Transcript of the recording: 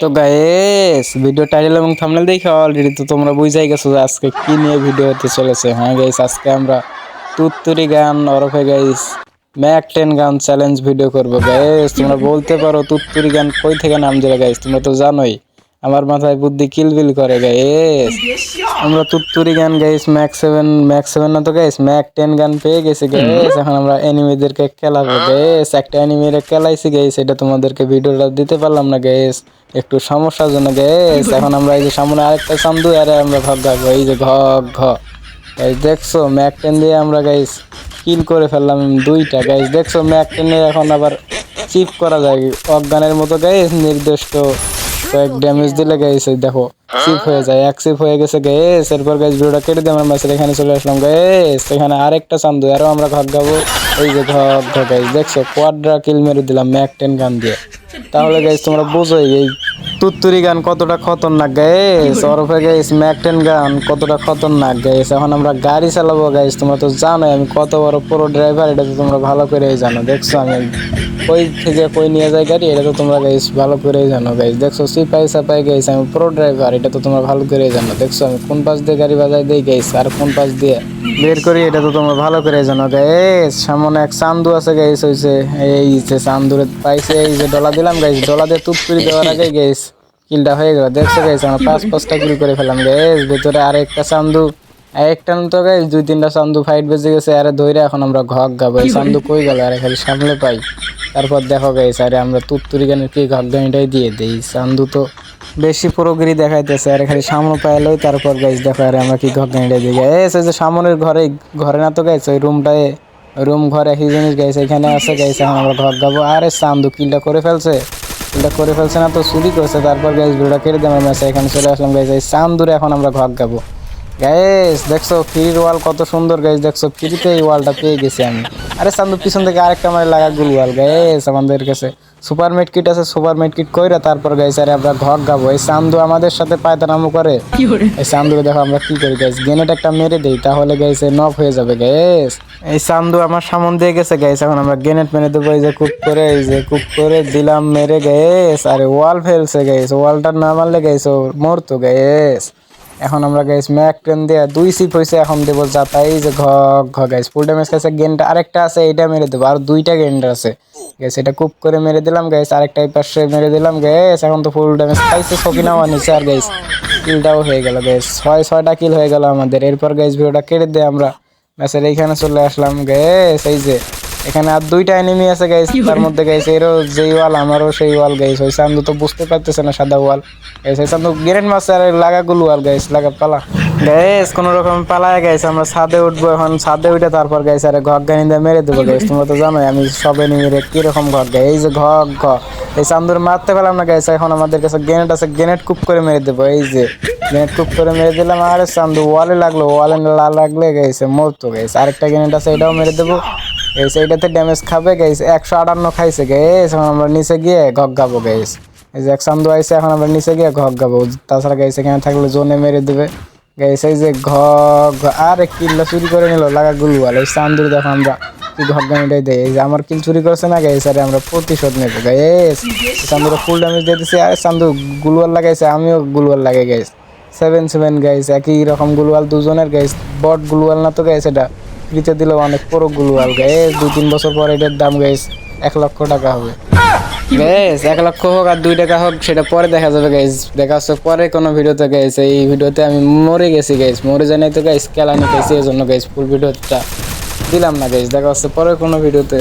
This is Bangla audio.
তো গায়েস ভিডিও টাইটেল এবং থামনেল দেখে অলরেডি তো তোমরা বুঝাই গেছো যে আজকে কি নিয়ে ভিডিও হতে চলেছে। হ্যাঁ গাইস আজকে আমরা তুত্তুরি গান, ওরফে guys Mac ten gun challenge video করব। গাইস তোমরা বলতে পারো তুত্তুরি গান কই থেকে নাম দিলে গাইস তোমরা তো জানোই। আমার মাথায় বুদ্ধি কিলবিল করে গাইস আমরা তুত্তুরি gun guys Mac seven Mac seven না তো গাইস ম্যাক টেন গান পেয়ে গেছি গাইস এখন আমরা এনিমিদেরকে খেলাবো গাইস একটা এনিমিরে খেলাইছি গাইস এটা তোমাদেরকে ভিডিওটা দিতে পারলাম না গাইস একটু সমস্যার জন্য গাইস এখন আমরা এই যে সামনে আরেকটা চান্দু আরে আমরা ঘক গাবো এই যে ঘ ঘ। গাইস দেখছ ম্যাক টেন দিয়ে আমরা গাইস কিল করে ফেললাম দুইটা। গাইস দেখছ ম্যাক টেনে এখন আবার চিপ করা যায়। অজ্ঞানের মতো গাইস নির্দিষ্ট কয়েক ড্যামেজ দিলে গাইস দেখো চিপ হয়ে যায়, এক চিপ হয়ে গেছে গাইস এরপর গাইস ভিডিওটা কেটে দিয়ে আমরা ম্যাচের এখানে চলে আসলাম গাইস এখানে আরেকটা চান্দু, আরও আমরা ঘর গাবো। এই যে ঘর গাইস দেখছ? কোয়াড্রা কিল মেরে দিলাম ম্যাক টেন গান দিয়ে। তাহলে গাইস তোমরা বোঝোই এই তুত্তুরি গান কতটা খতরনাক গাইস ওরফে গাইস ম্যাক টেন গান কতটা খতরনাক গাইস এখন আমরা গাড়ি চালাবো গাইস তোমরা তো জানোই, আমি কত বড় পুরো ড্রাইভার এটা তো তোমরা ভালো করেই জানো, দেখছ? আমি কই থেকে কই নিয়ে যায় গাড়ি, এটা তো তোমরা গাইস ভালো করেই জানো গাইস দেখছ সিপাই সাপাই গাইস আমি পুরো ড্রাইভার এটা তো তোমরা ভালো করেই জানো। দেখছ, আমি কোন পাশ দিয়ে গাড়ি বাজাই দেই গাইস আর কোন পাশ দিয়ে বের করি, এটা তো তোমরা ভালো করে জানো। গাইস সামনে এক চান্দু আছে গাইস হইছে এই যে চান্দুরে পাইছে, এই যে ডলা দিলাম গাইস ডলা দিয়ে তুপতুরি দেওয়ার আগে গাইস কিলটা হয়ে গেল। দেখছ গাইস আমরা পাঁচ পাঁচটা কিল করে ফেলাম গাইস ভেতরে আরেকটা চান্দু একটা তো গাইস দুই তিনটা চান্দু ফাইট বেজে গেছে, আরে ধইরে এখন আমরা ঘক গাবো। চান্দু কই গেল? আরে খালি সামনে পাই। তারপর দেখো গাইস আরে আমরা তুত্তুরি গানের কি গানিটাই দিয়ে দেই। চান্দু তো বেশি পুরোগিরি দেখাইতেছে, আরে খালি সামনে পাইলেই তারপর গাইস দেখো আরে আমরা কি গানিটাই দিই। গাইস এই যে সামনের ঘরে ঘরে না তো গাইস ওই রুমটায় রুম ঘরে একই জিনিস গাইছে এখানে আছে গাইছে এখন আমরা ঘর গাবো। আরে চান্দু, কিলটা করে ফেলছে। কিলটা করে ফেলছে না তো চুরি করছে। তারপর গাইস ভিডিওটা কেটে দিলাম ম্যাচে এখানে চলে আসলাম গাইস এই চান্দুরে এখন আমরা ঘর গাবো। গাইস দেখছ ফ্রির ওয়াল কত সুন্দর গাইস দেখছ ফ্রিতে এই ওয়ালটা পেয়ে গেছি আমি। আরে চান্দু পিছন থেকে আরেকটা মানে লাগা গুল ওয়াল গাইস আমাদের কাছে। সুপার মেট কিট আছে সুপার মেট কিট কইরা তারপর গাইস আরে আমরা ঘর গাবো। এই চান্দু আমাদের সাথে পায়তানামো করে। এই চান্দুকে দেখো আমরা কি করি গাইস গেনেট একটা মেরে দেই তাহলে গাইস নফ হয়ে যাবে গাইস এই চান্দু আমার সামন দিয়ে গেছে গাইস এখন আমরা গেনেট মেরে দেবো এই যে কুক করে এই যে কুক করে দিলাম মেরে গাইস আরে ওয়াল ফেলছে গাইস ওয়ালটা না মারলে গাইস ও মরতো গাইস এখন আমরা গাইস ম্যাক ট্রেন দিয়ে দুই সিপ হয়েছে এখন দেবো যাতা এই যে ঘ ঘ গাইস ফুল ড্যামেজ খাইছে। গেনটা আরেকটা আছে, এইটা মেরে দেবো। আর দুইটা গেন্ডার আছে। গ্যাস এটা কুপ করে মেরে দিলাম গাইস আরেকটা পাশে মেরে দিলাম গ্যাস এখন তো ফুল ড্যামেজ খাইছে সকিনাও নিচে আর গাইস কিলটাও হয়ে গেল গাইস ছয়, ছয়টা কিল হয়ে গেল আমাদের। এরপর গাইস ভিডিওটা কেটে দিয়ে আমরা ম্যাচের এইখানে চলে আসলাম গ্যাস এই যে এখানে আর দুইটা এনিমি আছে গাইস তার মধ্যে গাইস এরও যেই ওয়াল আমারও সেই ওয়াল গাইস ওই চান্দু তো বুঝতে পারতেছে না সাদা ওয়াল। গাইস এই চান্দু গ্রেনেড আর লাগা গুলো ওয়াল গাইস লাগা পালা। গাইস কোন রকম পালায় গাইস আমরা ছাদে উঠবো এখন। ছাদে উঠে তারপর গাইস আরে ঘর গানি দিয়ে মেরে দেবো গাইস তোমরা তো জানোই আমি সব এনিমিরে কীরকম ঘর গাই এই যে ঘর ঘর। এই চান্দুর মারতে পারলাম না গাইস এখন আমাদের কাছে গ্রেনেড আছে গ্রেনেড কুপ করে মেরে দেবো এই যে। গ্রেনেড কুপ করে মেরে দিলাম আরে চান্দু ওয়ালে লাগল ওয়ালে না লাগলে গাইছে মরতো গাইস আরেকটা গ্রেনেড আছে এটাও মেরে দেবো। এই সেইটাতে ড্যামেজ খাবে গাইস একশো আটান্ন খাইছে গাইস এখন আমরা নিচে গিয়ে ঘক গাবো গাইস এই যে এক চান্দু আইসে এখন আমরা নিচে গিয়ে ঘক গাবো। তাছাড়া গাইস এখানে থাকলে জোনে মেরে দেবে। গাইস এই যে ঘ আর কিল্লা চুরি করে নিল লাগা গুলওয়াল এই চান্দুর দেখো আমরা কি ঘক গানিটাই দেয়। এই যে আমার কিল চুরি করছে না গাইস আরে আমরা প্রতিশোধ নেব গাইস চান্দুরা ফুল ড্যামেজ দিয়ে আরে চান্দু গুলওয়াল লাগাইছে, আমিও গুলওয়াল লাগাই গাইস সেভেন সেভেন গাইস একই রকম গুলওয়াল দুজনের গাইস বট গুলওয়াল না তো গাইস এটা। ফ্রিতে দিলে অনেক পুরো গুলো গাইস দুই, তিন বছর পর এটার দাম গাইস এক লক্ষ টাকা হবে। বেশ এক লক্ষ হোক আর দুই টাকা হোক, সেটা পরে দেখা যাবে গাইস। দেখা হচ্ছে পরে কোনো ভিডিওতে গাইস। এই ভিডিওতে আমি মরে গেছি গাইস। মরে জানাই তো গাইস কেলানি গেছি এই জন্য গাইস ফুল ভিডিওটা দিলাম না গাইস। দেখা হচ্ছে পরে কোনো ভিডিওতে।